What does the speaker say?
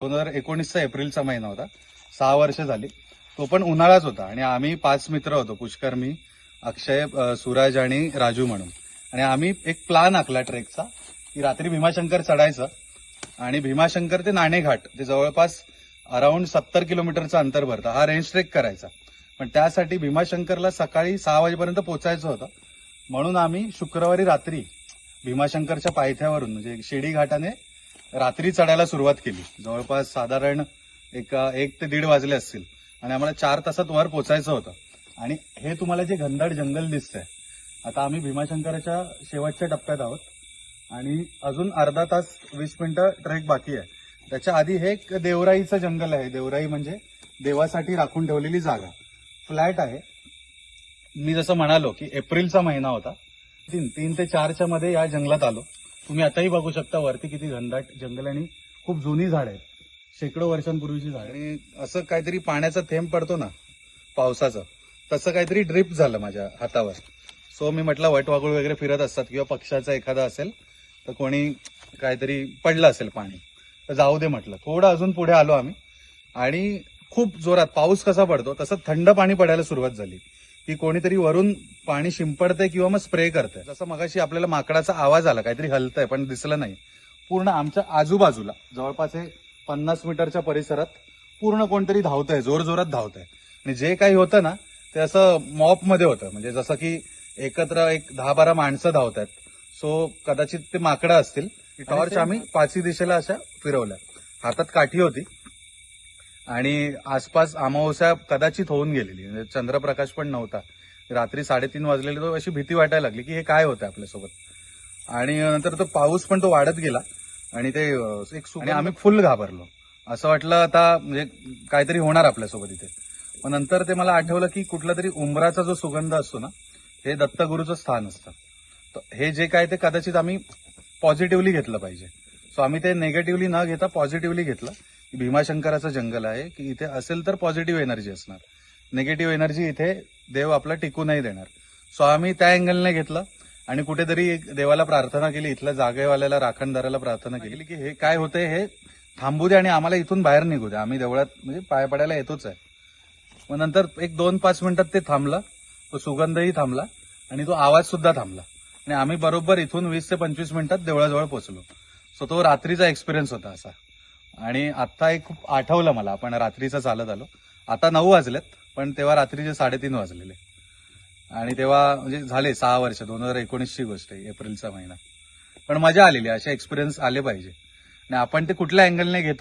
दोन हजार एकोणीसचा एप्रिलचा महिना होता. सहा वर्ष झाली. तो पण उन्हाळाच होता आणि आम्ही पाच मित्र होतो. पुष्कर मी अक्षय सुराज सूरज आणि राजू म्हणून. आणि आम्ही एक प्लान आखला ट्रेकचा की रात्री भीमाशंकर चढायचं आणि भीमाशंकर ते नाणेघाट ते जवळपास अराउंड सत्तर किलोमीटरचं अंतर भरतं हा रेंज ट्रेक करायचा. पण त्यासाठी भीमाशंकरला सकाळी सहा वाजेपर्यंत पोचायचं होतं. म्हणून आम्ही शुक्रवारी रात्री भीमाशंकरच्या पायथ्यावरून म्हणजे शिडी घाटाने रात्री चढायला सुरुवात केली. जवळपास साधारण एक एक ते दीड वाजले असतील. आणि आम्हाला चार तासात वर पोचायचं होतं. आणि हे तुम्हाला जे घनदाट जंगल दिसतंय आता आम्ही भीमाशंकराच्या शेवटच्या टप्प्यात आहोत. आणि अजून अर्धा तास वीस मिनिटं ट्रेक बाकी आहे. त्याच्या आधी हे एक देवराईचं जंगल आहे. देवराई म्हणजे देवासाठी राखून ठेवलेली जागा. फ्लॅट आहे. मी जसं म्हणालो की एप्रिलचा महिना होता. तीन तीन ते चारच्या मध्ये या जंगलात आलो. तुम्ही आताही बघू शकता वरती किती घनदाट जंगल आणि खूप जुनी झाड आहेत. शेकडो वर्षांपूर्वीची झाड आणि असं काहीतरी पाण्याचा थेंब पडतो ना पावसाचं तसं काहीतरी ड्रिप झालं माझ्या हातावर. सो मी म्हटलं वटवागुळ वगैरे फिरत असतात किंवा पक्षाचा एखादा असेल तर कोणी काहीतरी पडलं असेल पाणी तर जाऊ दे म्हटलं. थोडं अजून पुढे आलो आम्ही. आणि खूप जोरात पाऊस कसा पडतो तसं थंड पाणी पडायला सुरुवात झाली. की कोणीतरी वरून पाणी शिंपडतंय किंवा मग स्प्रे करतंय. जसं मगाशी आपल्याला माकडाचा आवाज आला काहीतरी हलतंय पण दिसलं नाही. पूर्ण आमच्या आजूबाजूला जवळपास हे पन्नास मीटरच्या परिसरात पूर्ण कोणतरी धावतंय जोर जोरात धावतंय. आणि जे काही होतं ना ते असं मॉपमध्ये होतं. म्हणजे जसं की एकत्र एक दहा बारा माणसं धावत आहेत सो कदाचित ते माकडं असतील. टॉर्च आम्ही पाचही दिशेला अशा फिरवल्या. हातात काठी होती. आणि आसपास अमावस्या कदाचित होऊन गेलेली. म्हणजे चंद्रप्रकाश पण नव्हता. रात्री साडेतीन वाजलेली तो अशी भीती वाटायला लागली की हे काय होतं आपल्यासोबत? आणि नंतर तो पाऊस पण तो वाढत गेला आणि ते एक आणि आम्ही फुल घाबरलो. असं वाटलं आता म्हणजे काहीतरी होणार आपल्यासोबत इथे. मग नंतर ते मला आठवलं की कुठला तरी उंबराचा जो सुगंध असतो ना हे दत्तगुरूचं स्थान असतं. तर हे जे काय ते कदाचित आम्ही पॉझिटिव्हली घेतलं पाहिजे. सो आम्ही ते निगेटिव्हली न घेता पॉझिटिव्हली घेतलं. भीमाशंकराचं जंगल आहे की इथे असेल तर पॉझिटिव्ह एनर्जी असणार. निगेटिव्ह एनर्जी इथे देव आपला टिकू नाही देणार. सो आम्ही त्या अँगलने घेतलं आणि कुठेतरी एक देवाला प्रार्थना केली इथल्या जागेवाल्याला राखणदाराला प्रार्थना केली की हे काय होते हे थांबू दे आणि आम्हाला इथून बाहेर निघू दे. आम्ही देवळात म्हणजे पाय पडायला येतोच आहे. मग नंतर एक दोन पाच मिनिटात ते थांबलं तो सुगंधही थांबला आणि तो आवाज सुद्धा थांबला. आणि आम्ही बरोबर इथून वीस ते पंचवीस मिनिटात देवळाजवळ पोहोचलो. सो तो रात्रीचा एक्सपिरियन्स होता असा. आणि आता एक खूप आठवलं मला आपण रात्रीचं चालत आलो. आता नऊ वाजलेत पण तेव्हा रात्रीचे साडेतीन वाजलेले. आणि तेव्हा म्हणजे झाले सहा वर्ष दोन हजार एकोणीसची गोष्ट आहे एप्रिलचा महिना. पण मजा आलेली असे एक्सपिरियन्स आले पाहिजे. आणि आपण ते कुठल्या अँगलने घेतो